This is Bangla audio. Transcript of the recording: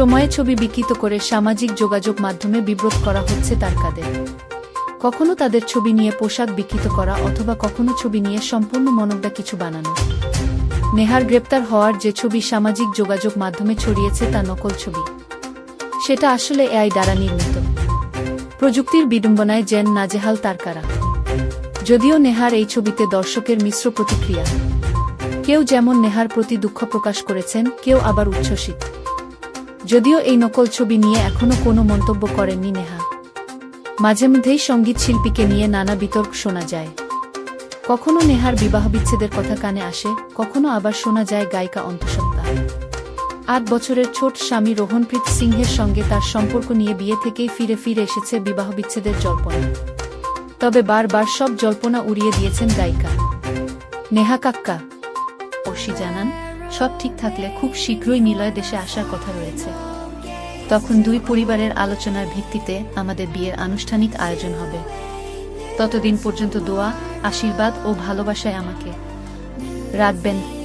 সময়ে ছবি বিকৃত করে সামাজিক যোগাযোগ মাধ্যমে বিব্রত করা হচ্ছে তার কাদের। কখনো তাদের ছবি নিয়ে পোশাক বিকৃত করা অথবা কখনো ছবি নিয়ে সম্পূর্ণ মনকডা কিছু বানানো। নেহার গ্রেপ্তার হওয়ার যে ছবি সামাজিক যোগাযোগ মাধ্যমে ছড়িয়েছে তা নকল ছবি। সেটা আসলে এআই দ্বারা নির্মিত। প্রযুক্তির বিডম্বনায় জেন নাজেহাল তারকারা যদিও নেহার এই ছবিতে দর্শকের মিশ্র প্রতিক্রিয়া। কেউ যেমন নেহার প্রতি দুঃখ প্রকাশ করেছেন, কেউ আবার উচ্ছ্বসিত। যদিও এই নকল ছবি নিয়ে এখনও কোনো মন্তব্য করেননি নেহা। মাঝে মধ্যেই সংগীত শিল্পীকে নিয়ে নানা বিতর্ক শোনা যায়। কখনো নেহার বিবাহ বিচ্ছেদের কথা কানে আসে, কখনো আবার শোনা যায় গায়িকা অন্তঃসত্ত্বা। আট বছরের ছোট স্বামী রোহনপ্রীত সিংহের সঙ্গে তার সম্পর্ক নিয়ে বিয়ে থেকেই ফিরে ফিরে এসেছে বিবাহ বিচ্ছেদের জল্পনা। তবে বারবার সব জল্পনা উড়িয়ে দিয়েছেন গায়িকা। নেহা কাক্কা অর্ষি জানান সব ঠিক থাকলে খুব শীঘ্রই নিলয় দেশে আসার কথা রয়েছে। তখন দুই পরিবারের আলোচনার ভিত্তিতে আমাদের বিয়ের আনুষ্ঠানিক আয়োজন হবে। ততদিন পর্যন্ত দোয়া, আশীর্বাদ ও ভালোবাসায় আমাকে। রাখবেন।